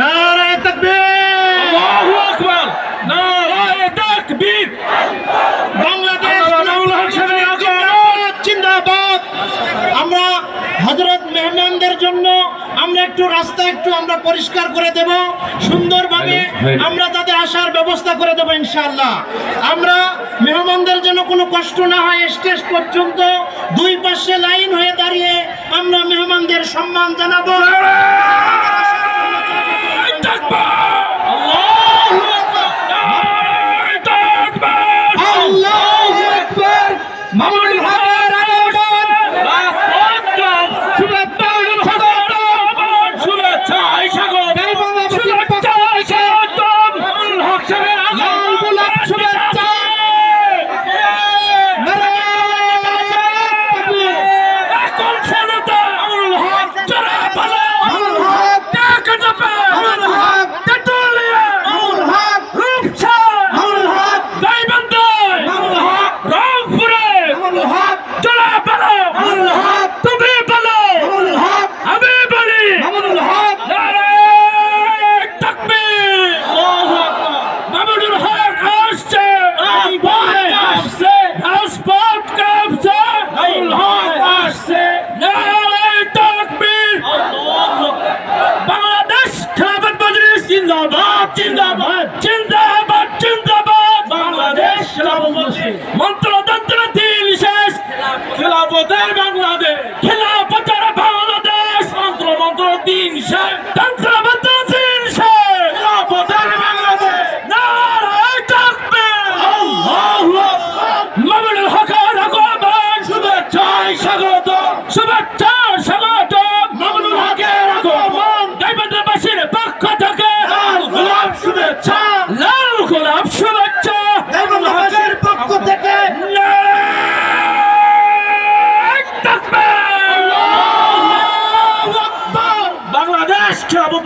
নারায় তকবীর। আল্লাহু আকবার। নারায় তকবীর। বাংলাদেশ মাওলানা হোসেনের আগমন জিন্দাবাদ। আমরা হযরত মেহমানদের জন্য আমরা একটু রাস্তা একটু আমরা পরিষ্কার করে দেব। সুন্দরভাবে আমরা তাতে আসার ব্যবস্থা করে দেবো ইনশাল্লাহ আমরা মেহমানদের জন্য কোনো কষ্ট না হয় স্টেজ পর্যন্ত দুই পাশে লাইন হয়ে দাঁড়িয়ে আমরা মেহমানদের সম্মান জানাব। মামুনুল হক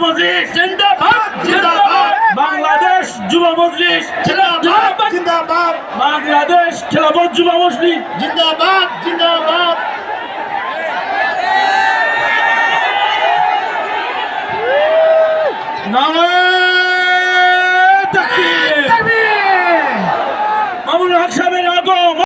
মজলিস জিন্দাবাদ জিন্দাবাদ। বাংলাদেশ যুব মজলিস জিন্দাবাদ জিন্দাবাদ। বাংলাদেশ খেলাফত যুব মজলিস। জিন্দাবাদ জিন্দাবাদ। নারায়ণ